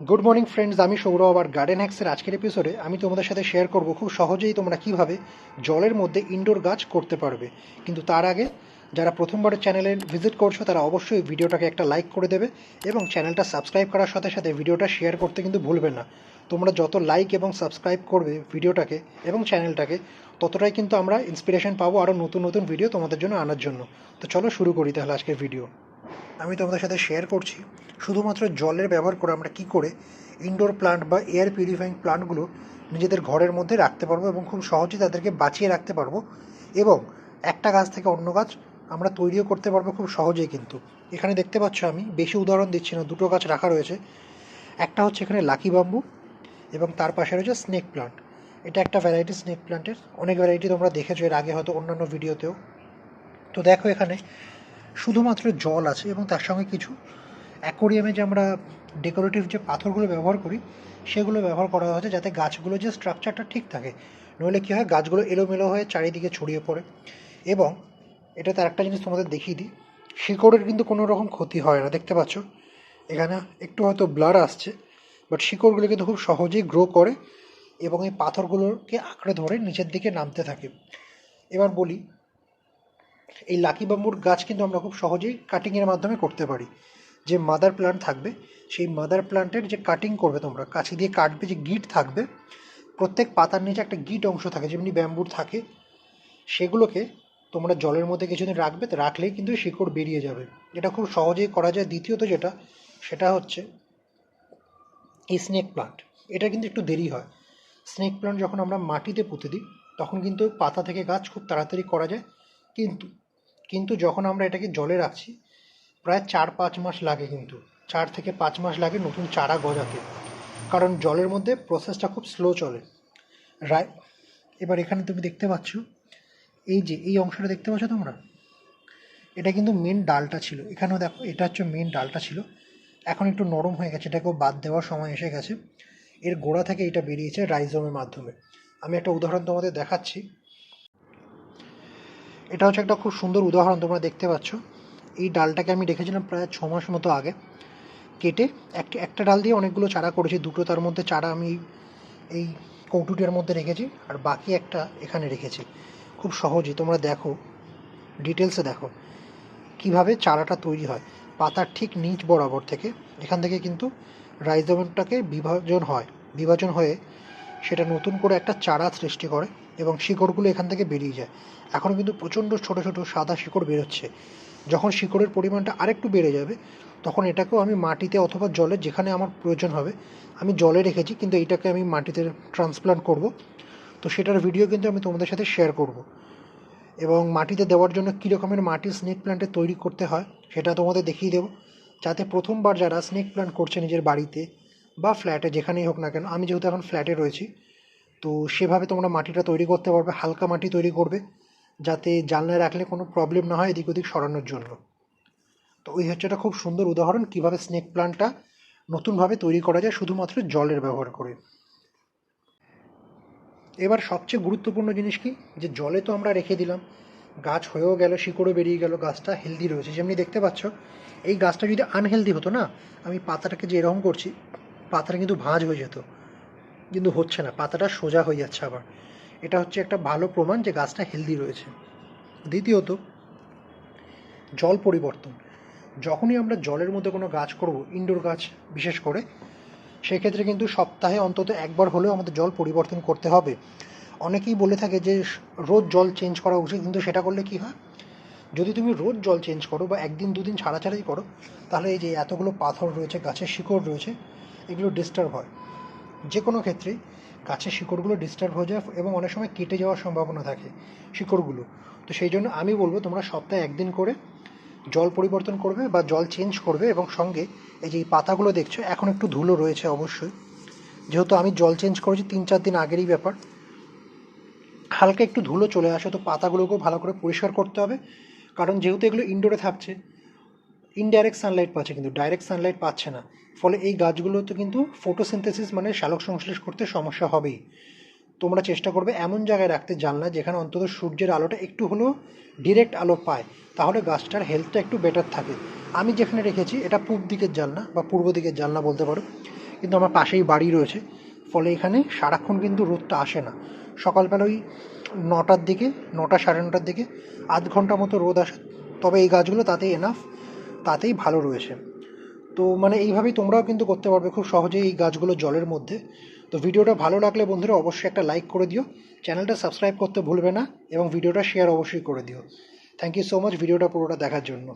Good morning friends আমি সৌরভ আর garden হ্যাক্সের আজকের এপিসোডে আমি তোমাদের সাথে শেয়ার করব খুব সহজেই তোমরা কীভাবে জলের মধ্যে ইনডোর গাছ করতে পারবে। কিন্তু তার আগে, যারা প্রথমবার চ্যানেলে ভিজিট করছ, তারা অবশ্যই ভিডিওটাকে একটা লাইক করে দেবে এবং চ্যানেলটা সাবস্ক্রাইব করার সাথে সাথে ভিডিওটা শেয়ার করতে কিন্তু ভুলবে না। তোমরা যত লাইক এবং সাবস্ক্রাইব করবে ভিডিওটাকে এবং চ্যানেলটাকে ততটাই কিন্তু আমরা ইন্সপিরেশন পাবো আরও নতুন নতুন ভিডিও তোমাদের জন্য আনার জন্য। তো চলো শুরু করি তাহলে আজকের ভিডিও আমি তোমাদের সাথে শেয়ার করছি। শুধুমাত্র জলের ব্যবহার করে আমরা কি করে ইনডোর প্লান্ট বা এয়ার পিউরিফাইং প্লান্টগুলো নিজেদের ঘরের মধ্যে রাখতে পারব এবং খুব সহজেই তাদেরকে বাঁচিয়ে রাখতে পারব এবং একটা গাছ থেকে অন্য গাছ আমরা তৈরিও করতে পারব খুব সহজেই কিন্তু। এখানে দেখতে পাচ্ছ আমি, বেশি উদাহরণ দিচ্ছি না, দুটো গাছ রাখা রয়েছে। একটা হচ্ছে এখানে লাকি বাম্বু এবং তার পাশে রয়েছে স্নেক প্লান্ট এটা একটা ভ্যারাইটি স্নেক প্লান্টের অনেক ভ্যারাইটি তোমরা দেখেছ এর আগে হয়তো অন্যান্য ভিডিওতেও তো দেখো এখানে শুধুমাত্র জল আছে এবং তার সঙ্গে কিছু অ্যাকোরিয়ামে যে আমরা ডেকোরেটিভ যে পাথরগুলো ব্যবহার করি, সেগুলো ব্যবহার করা হয়েছে যাতে গাছগুলো যে স্ট্রাকচারটা ঠিক থাকে। নইলে কী হয়, গাছগুলো এলোমেলো হয়ে চারিদিকে ছড়িয়ে পড়ে। এবং এটা তার একটা জিনিস তোমাদের দেখিয়ে দিই, শিকড়ের কিন্তু কোনো রকম ক্ষতি হয় না, দেখতে পাচ্ছ? এখানে একটু হয়তো ব্লার আসছে বাট শিকড়গুলো কিন্তু খুব সহজেই গ্রো করে এবং এই পাথরগুলোকে আঁকড়ে ধরে নিচের দিকে নামতে থাকে। এবার বলি এই লাকি বাম্বুর গাছ কিন্তু আমরা খুব সহজেই কাটিংয়ের মাধ্যমে করতে পারি। যে মাদার প্লান্ট থাকবে, সেই মাদার প্লান্টের যে কাটিং করবে তোমরা কাছে দিয়ে কাটবে, যে গিট থাকবে, প্রত্যেক পাতার নিচে একটা গিট অংশ থাকে, যেমনি ব্যাম্বুর থাকে, সেগুলোকে তোমরা জলের মধ্যে কিছুদিন রাখবে রাখলেই কিন্তু শিকড় বেরিয়ে যাবে। এটা খুব সহজেই করা যায়। দ্বিতীয়ত যেটা, সেটা হচ্ছে এই স্নেক প্লান্ট এটা কিন্তু একটু দেরি হয়। স্নেক প্লান্ট যখন আমরা মাটিতে পুঁতে দিই, তখন কিন্তু পাতা থেকে গাছ খুব তাড়াতাড়ি করা যায়। কিন্তু কিন্তু যখন আমরা এটাকে জলে রাখছি, প্রায় চার পাঁচ মাস লাগে কিন্তু, চার থেকে পাঁচ মাস লাগে নতুন চারা গজাতে। কারণ জলের মধ্যে প্রসেসটা খুব স্লো চলে। রায় এবার এখানে তুমি দেখতে পাচ্ছ, এই যে, এই অংশটা দেখতে পাচ্ছ তোমরা? এটা কিন্তু মেন ডালটা ছিল। এখানেও দেখো, এটা হচ্ছে মেন ডালটা ছিল। এখন একটু নরম হয়ে গেছে, এটাকেও বাদ দেওয়ার সময় এসে গেছে। এর গোড়া থেকে এটা বেরিয়েছে রাইজমের মাধ্যমে। আমি একটা উদাহরণ তোমাদের দেখাচ্ছি। এটা হচ্ছে একটা খুব সুন্দর উদাহরণ তোমরা দেখতে পাচ্ছ। এই ডালটাকে আমি রেখেছিলাম প্রায় ছ মাস মতো আগে। কেটে একটা একটা ডাল দিয়ে অনেকগুলো চারা করেছি। দুটো তার মধ্যে চারা আমি এই কৌটুটির মধ্যে রেখেছি আর বাকি একটা এখানে রেখেছি। খুব সহজেই তোমরা দেখো ডিটেলসে দেখো কীভাবে চারাটা তৈরি হয়। পাতার ঠিক নিচ বরাবর থেকে, এখান থেকে কিন্তু রাইজোমেন্টটাকে বিভাজন হয়। বিভাজন হয়ে সেটা নতুন করে একটা চারা সৃষ্টি করে। এবং শিকড়গুলো এখান থেকে বেরিয়ে যায়। এখন কিন্তু প্রচণ্ড ছোট ছোট সাদা শিকড় বেরোচ্ছে। যখন শিকড়ের পরিমাণটা আরেকটু বেড়ে যাবে, তখন এটাকেও আমি মাটিতে অথবা জলে যেখানে আমার প্রয়োজন হবে, আমি জলে রেখেছি, কিন্তু এইটাকে আমি মাটিতে ট্রান্সপ্লান্ট করব। তো সেটার ভিডিও কিন্তু আমি তোমাদের সাথে শেয়ার করব। এবং মাটিতে দেওয়ার জন্য কী রকমের মাটি স্নেক প্ল্যান্টে তৈরি করতে হয়, সেটা তোমাদের দেখিয়ে দেবো। যাতে প্রথমবার যারা স্নেক প্ল্যান্ট করছে নিজের বাড়িতে বা ফ্ল্যাটে যেখানেই হোক না কেন, আমি যেহেতু এখন ফ্ল্যাটে রয়েছি তো সেভাবে তোমরা মাটিটা তৈরি করতে পারবে, হালকা মাটি তৈরি করবে, যাতে জানলায় রাখলে কোনো প্রবলেম না হয় এদিক ওদিক সরানোর জন্য। তো ওই হচ্ছে একটা খুব সুন্দর উদাহরণ, কীভাবে স্নেক প্লান্টটা নতুনভাবে তৈরি করা যায় শুধুমাত্র জলের ব্যবহার করে। এবার সবচেয়ে গুরুত্বপূর্ণ জিনিস কি? যে জলে তো আমরা রেখে দিলাম, গাছ হয়েও গেল, শিকড়ও বেরিয়ে গেল, গাছটা হেলদি রয়েছে। যেমনি দেখতে পাচ্ছ, এই গাছটা যদি আনহেলদি হতো না, আমি পাতাটাকে যে এরকম করছি, পাতাটা কিন্তু ভাঁজ হয়ে যেত। কিন্তু হচ্ছে না, পাতাটা সোজা হয়ে যাচ্ছে আবার। এটা হচ্ছে একটা ভালো প্রমাণ যে গাছটা হেলদি রয়েছে। দ্বিতীয়ত, জল পরিবর্তন। যখনই আমরা জলের মধ্যে কোনো গাছ করব ইনডোর গাছ বিশেষ করে, সেক্ষেত্রে কিন্তু সপ্তাহে অন্তত একবার হলেও আমাদের জল পরিবর্তন করতে হবে। অনেকেই বলে থাকে যে, রোজ জল চেঞ্জ করা উচিত, কিন্তু সেটা করলে কি হয়? যদি তুমি রোজ জল চেঞ্জ করো বা একদিন, দুদিন ছাড়া ছাড়াই করো, তাহলে এই যে এতগুলো পাথর রয়েছে, গাছের শিকড় রয়েছে, এগুলো ডিস্টার্ব হয়। যে কোনো ক্ষেত্রেই গাছের শিকড়গুলো ডিস্টার্ব হয়ে যায় এবং অনেক সময় কেটে যাওয়ার সম্ভাবনা থাকে শিকড়গুলো। তো সেই জন্য আমি বলব তোমরা সপ্তাহে একদিন করে জল পরিবর্তন করবে বা জল চেঞ্জ করবে এবং সঙ্গে এই যে পাতাগুলো দেখছ, এখন একটু ধুলো রয়েছে অবশ্যই। যেহেতু আমি জল চেঞ্জ করেছি তিন চার দিন আগেরই ব্যাপার। হালকা একটু ধুলো চলে আসে, তো পাতাগুলোকেও ভালো করে পরিষ্কার করতে হবে। কারণ যেহেতু এগুলো ইনডোরে থাকছে ইনডাইরেক্ট সানলাইট পাচ্ছে কিন্তু ডাইরেক্ট সানলাইট পাচ্ছে না। ফলে এই গাছগুলোতে কিন্তু ফটোসিনথেসিস মানে শালক সংশ্লেষ করতে সমস্যা হবেই। তোমরা চেষ্টা করবে এমন জায়গায় রাখতে জানলা যেখানে অন্তত সূর্যের আলোটা একটু হলেও ডিরেক্ট আলো পায়, তাহলে গাছটার হেলথটা একটু বেটার থাকে। আমি যেখানে রেখেছি, এটা পূব দিকের জানলা বা পূর্ব দিকের জানলা বলতে পারো, কিন্তু আমার পাশেই বাড়ি রয়েছে। ফলে এখানে সারাক্ষণ কিন্তু রোদটা আসে না। সকালবেলা ওই নটার দিকে, নটা সাড়ে নটার দিকে আধ ঘণ্টা মতো রোদ আসে, তবে এই গাছগুলো তাতেই এনাফ তাতেই ভালো রয়েছে। তো মানে এইভাবেই তোমরাও কিন্তু করতে পারবে খুব সহজেই এই গাছগুলো জলের মধ্যে। তো ভিডিওটা ভালো লাগলে বন্ধুরা অবশ্যই একটা লাইক করে দিও। চ্যানেলটা সাবস্ক্রাইব করতে ভুলবে না এবং ভিডিওটা শেয়ার অবশ্যই করে দিও। থ্যাংক ইউ সো মাচ ভিডিওটা পুরোটা দেখার জন্য।